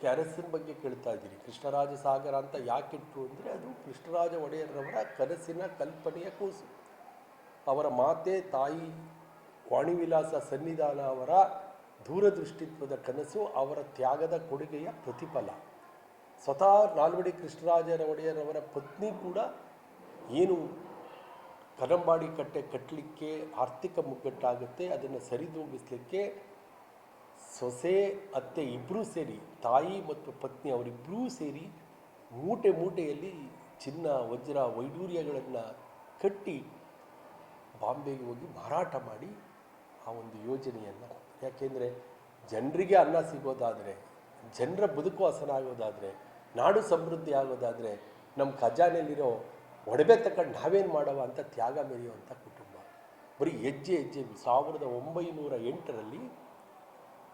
ಕ್ಯಾರಸಿನ ಬಗ್ಗೆ ಕೇಳ್ತಾ ಇದ್ದೀರಿ. ಕೃಷ್ಣರಾಜ ಸಾಗರ ಅಂತ ಯಾಕಿಟ್ಟು ಅಂದರೆ ಅದು ಕೃಷ್ಣರಾಜ ಒಡೆಯರವರ ಕನಸಿನ ಕಲ್ಪನೆಯ ಕೂಸು. ಅವರ ಮಾತೆ, ತಾಯಿ, ವಾಣಿವಿಲಾಸ ಸನ್ನಿಧಾನ ಅವರ ದೂರದೃಷ್ಟಿತ್ವದ ಕನಸು, ಅವರ ತ್ಯಾಗದ ಕೊಡುಗೆಯ ಪ್ರತಿಫಲ. ಸ್ವತಃ ನಾಲ್ವಡಿ ಕೃಷ್ಣರಾಜರ ಒಡೆಯರವರ ಪತ್ನಿ ಕೂಡ ಏನು ಕದಂಬಾಡಿ ಕಟ್ಟೆ ಕಟ್ಟಲಿಕ್ಕೆ ಆರ್ಥಿಕ ಮುಗ್ಗಟ್ಟಾಗುತ್ತೆ, ಅದನ್ನು ಸರಿದೂಗಿಸ್ಲಿಕ್ಕೆ ಸೊಸೆ, ಅತ್ತೆ ಇಬ್ಬರೂ ಸೇರಿ, ತಾಯಿ ಮತ್ತು ಪತ್ನಿ ಅವರಿಬ್ಬರೂ ಸೇರಿ ಮೂಟೆ ಮೂಟೆಯಲ್ಲಿ ಚಿನ್ನ, ವಜ್ರ, ವೈಡೂರ್ಯಗಳನ್ನು ಕಟ್ಟಿ ಬಾಂಬೆಗೆ ಹೋಗಿ ಮಾರಾಟ ಮಾಡಿ ಆ ಒಂದು ಯೋಜನೆಯನ್ನು ಯಾಕೆಂದರೆ ಜನರಿಗೆ ಅನ್ನ ಸಿಗೋದಾದರೆ, ಜನರ ಬದುಕು ಹಸನಾಗೋದಾದರೆ, ನಾಡು ಸಮೃದ್ಧಿ ಆಗೋದಾದರೆ ನಮ್ಮ ಖಜಾನೆಯಲ್ಲಿರೋ ಒಡವೆ ತಗೊಂಡು ನಾವೇನು ಮಾಡವ ಅಂತ ತ್ಯಾಗ ಮೆರೆಯುವಂಥ ಕುಟುಂಬ. ಬರೀ ಹೆಜ್ಜೆ ಹೆಜ್ಜೆ ಸಾವಿರದ ಒಂಬೈನೂರ ಎಂಟರಲ್ಲಿ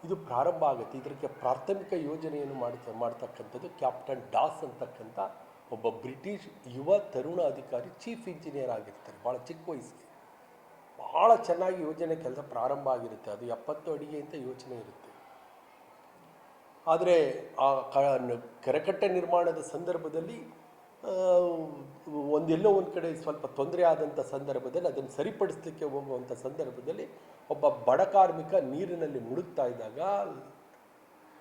ಇದು ಪ್ರಾರಂಭ ಆಗುತ್ತೆ. ಇದಕ್ಕೆ ಪ್ರಾಥಮಿಕ ಯೋಜನೆಯನ್ನು ಮಾಡ್ತಾ, ಮಾಡ್ತಕ್ಕಂಥದ್ದು ಕ್ಯಾಪ್ಟನ್ ಡಾಸ್ ಅಂತಕ್ಕಂಥ ಒಬ್ಬ ಬ್ರಿಟಿಷ್ ಯುವ ತರುಣ ಅಧಿಕಾರಿ ಚೀಫ್ ಇಂಜಿನಿಯರ್ ಆಗಿರ್ತಾರೆ. ಭಾಳ ಚಿಕ್ಕ ವಯಸ್ಸಿಗೆ. ಭಾಳ ಚೆನ್ನಾಗಿ ಯೋಜನೆ ಕೆಲಸ ಪ್ರಾರಂಭ ಆಗಿರುತ್ತೆ. ಅದು ಎಪ್ಪತ್ತು ಅಡಿಗೆ ಅಂತ ಯೋಚನೆ ಇರುತ್ತೆ. ಆದರೆ ಆ ಕೆರೆಕಟ್ಟೆ ನಿರ್ಮಾಣದ ಸಂದರ್ಭದಲ್ಲಿ ಒಂದೆಲ್ಲೋ ಒಂದು ಕಡೆ ಸ್ವಲ್ಪ ತೊಂದರೆ ಆದಂಥ ಸಂದರ್ಭದಲ್ಲಿ ಅದನ್ನು ಸರಿಪಡಿಸಲಿಕ್ಕೆ ಹೋಗುವಂಥ ಸಂದರ್ಭದಲ್ಲಿ ಒಬ್ಬ ಬಡ ಕಾರ್ಮಿಕ ನೀರಿನಲ್ಲಿ ಮುಳುಗ್ತಾ ಇದ್ದಾಗ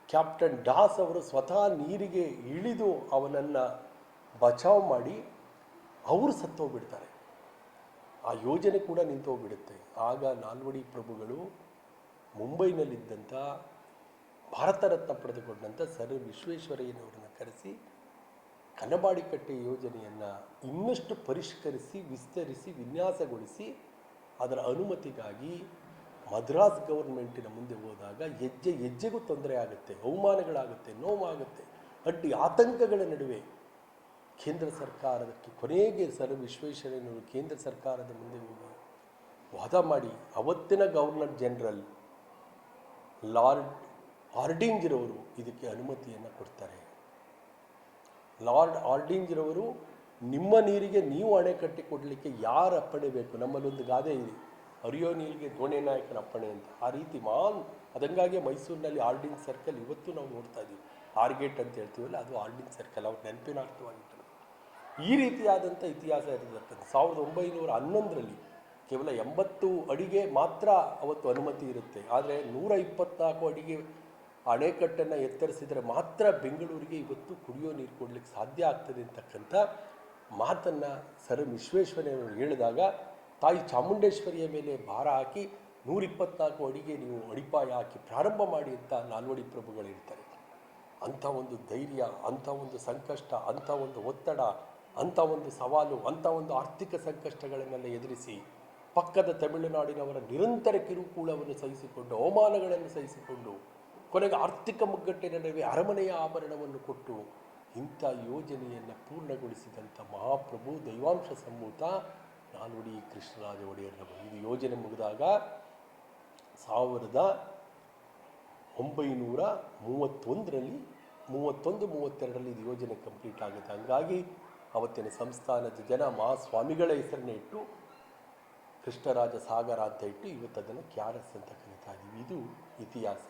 ಕ್ಯಾಪ್ಟನ್ ಡಾಸ್ ಅವರು ಸ್ವತಃ ನೀರಿಗೆ ಇಳಿದು ಅವನನ್ನು ಬಚಾವ್ ಮಾಡಿ ಅವರು ಸತ್ತೋಗ್ಬಿಡ್ತಾರೆ. ಆ ಯೋಜನೆ ಕೂಡ ನಿಂತೋಗ್ಬಿಡುತ್ತೆ. ಆಗ ನಾಲ್ವಡಿ ಪ್ರಭುಗಳು ಮುಂಬೈನಲ್ಲಿದ್ದಂಥ ಭಾರತ ರತ್ನ ಪಡೆದುಕೊಂಡಂಥ ಸರ್ ವಿಶ್ವೇಶ್ವರಯ್ಯನವರನ್ನು ಕರೆಸಿ ಕನಬಾಡಿ ಕಟ್ಟೆ ಯೋಜನೆಯನ್ನು ಇನ್ನಷ್ಟು ಪರಿಷ್ಕರಿಸಿ, ವಿಸ್ತರಿಸಿ, ವಿನ್ಯಾಸಗೊಳಿಸಿ ಅದರ ಅನುಮತಿಗಾಗಿ ಮದ್ರಾಸ್ ಗೌರ್ಮೆಂಟಿನ ಮುಂದೆ ಹೋದಾಗ ಹೆಜ್ಜೆ, ಹೆಜ್ಜೆಗೂ ತೊಂದರೆ ಆಗುತ್ತೆ, ಅವಮಾನಗಳಾಗುತ್ತೆ, ನೋವಾಗುತ್ತೆ, ಅಡ್ಡಿ ಆತಂಕಗಳ ನಡುವೆ ಕೇಂದ್ರ ಸರ್ಕಾರದಕ್ಕೆ ಕೊನೆಗೆ ಸರ್ ವಿಶ್ವೇಶ್ವರಯ್ಯನವರು ಕೇಂದ್ರ ಸರ್ಕಾರದ ಮುಂದೆ ಹೋಗಿ ವಾದ ಮಾಡಿ, ಅವತ್ತಿನ ಗವರ್ನರ್ ಜನರಲ್ ಲಾರ್ಡ್ ಆರ್ಡಿಂಜ್ರವರು ಇದಕ್ಕೆ ಅನುಮತಿಯನ್ನು ಕೊಡ್ತಾರೆ. ಲಾರ್ಡ್ ಆರ್ಡಿಂಜ್ರವರು ನಿಮ್ಮ ನೀರಿಗೆ ನೀವು ಅಣೆಕಟ್ಟಿ ಕೊಡಲಿಕ್ಕೆ ಯಾರು ಅಪ್ಪಣೆ ಬೇಕು? ನಮ್ಮಲ್ಲೊಂದು ಗಾದೆ ಇದೆ. ಅರಿಯೋ ನೀರಿಗೆ ದೋಣೆ ನಾಯಕನ ಅಪ್ಪಣೆ ಅಂತ. ಆ ರೀತಿ ಮಾನ್ ಅದಂಗಾಗಿ ಮೈಸೂರಿನಲ್ಲಿ ಆರ್ಡಿಂಗ್ ಸರ್ಕಲ್ ಇವತ್ತು ನಾವು ನೋಡ್ತಾ ಇದ್ದೀವಿ. ಆರ್ಗೇಟ್ ಅಂತ ಹೇಳ್ತೀವಲ್ಲ, ಅದು ಆರ್ಡಿಂಗ್ ಸರ್ಕಲ್. ಅವ್ರ ನೆನಪಿನಾರ್ಥವಾಗಿತ್ತು ಈ ರೀತಿಯಾದಂಥ ಇತಿಹಾಸ ಇರತಕ್ಕಂಥ ಸಾವಿರದ ಒಂಬೈನೂರ ಹನ್ನೊಂದರಲ್ಲಿ ಕೇವಲ ಎಂಬತ್ತು ಅಡಿಗೆ ಮಾತ್ರ ಅವತ್ತು ಅನುಮತಿ ಇರುತ್ತೆ. ಆದರೆ ನೂರ ಇಪ್ಪತ್ನಾಲ್ಕು ಅಡಿಗೆ ಅಣೆಕಟ್ಟನ್ನು ಎತ್ತರಿಸಿದರೆ ಮಾತ್ರ ಬೆಂಗಳೂರಿಗೆ ಇವತ್ತು ಕುಡಿಯೋ ನೀರು ಕೊಡಲಿಕ್ಕೆ ಸಾಧ್ಯ ಆಗ್ತದೆ ಅಂತಕ್ಕಂಥ ಮಾತನ್ನು ಸರ್ ವಿಶ್ವೇಶ್ವರಯ್ಯನವರು ಹೇಳಿದಾಗ, ತಾಯಿ ಚಾಮುಂಡೇಶ್ವರಿಯ ಮೇಲೆ ಭಾರ ಹಾಕಿ ನೂರಿಪ್ಪತ್ನಾಲ್ಕು ಅಡಿಗೆ ನೀವು ಅಡಿಪಾಯ ಹಾಕಿ ಪ್ರಾರಂಭ ಮಾಡಿ ಅಂತ ನಾಲ್ವಡಿ ಪ್ರಭುಗಳು ಹೇಳ್ತಾರೆ. ಅಂಥ ಒಂದು ಧೈರ್ಯ, ಅಂಥ ಒಂದು ಸಂಕಷ್ಟ, ಅಂಥ ಒಂದು ಒತ್ತಡ, ಅಂಥ ಒಂದು ಸವಾಲು, ಅಂಥ ಒಂದು ಆರ್ಥಿಕ ಸಂಕಷ್ಟಗಳನ್ನೆಲ್ಲ ಎದುರಿಸಿ ಪಕ್ಕದ ತಮಿಳುನಾಡಿನವರ ನಿರಂತರ ಕಿರುಕುಳವನ್ನು ಸಹಿಸಿಕೊಂಡು, ಅವಮಾನಗಳನ್ನು ಸಹಿಸಿಕೊಂಡು ಕೊನೆಗೆ ಆರ್ಥಿಕ ಮುಗ್ಗಟ್ಟಿನ ನಡುವೆ ಅರಮನೆಯ ಆಭರಣವನ್ನು ಕೊಟ್ಟು ಇಂಥ ಯೋಜನೆಯನ್ನು ಪೂರ್ಣಗೊಳಿಸಿದಂಥ ಮಹಾಪ್ರಭು ದೈವಾಂಶ ಸಂಭೂತ ನಾಲ್ವಡಿ ಕೃಷ್ಣರಾಜ ಒಡೆಯರ್ನವರು ಇದು ಯೋಜನೆ ಮುಗಿದಾಗ ಸಾವಿರದ ಒಂಬೈನೂರ ಮೂವತ್ತೊಂದರಲ್ಲಿ, ಮೂವತ್ತೊಂದು, ಮೂವತ್ತೆರಡರಲ್ಲಿ ಇದು ಯೋಜನೆ ಕಂಪ್ಲೀಟ್ ಆಗುತ್ತೆ ಹಂಗಾಗಿ ಅವತ್ತಿನ ಸಂಸ್ಥಾನದ ಜನ ಮಹಾಸ್ವಾಮಿಗಳ ಹೆಸರನ್ನೇ ಇಟ್ಟು ಕೃಷ್ಣರಾಜ ಸಾಗರ ಅಂತ ಇಟ್ಟು ಇವತ್ತು ಅದನ್ನು ಕ್ಯಾರಸ್ ಅಂತ ಕರೀತಾ ಇದ್ದೀವಿ ಇದು ಇತಿಹಾಸ.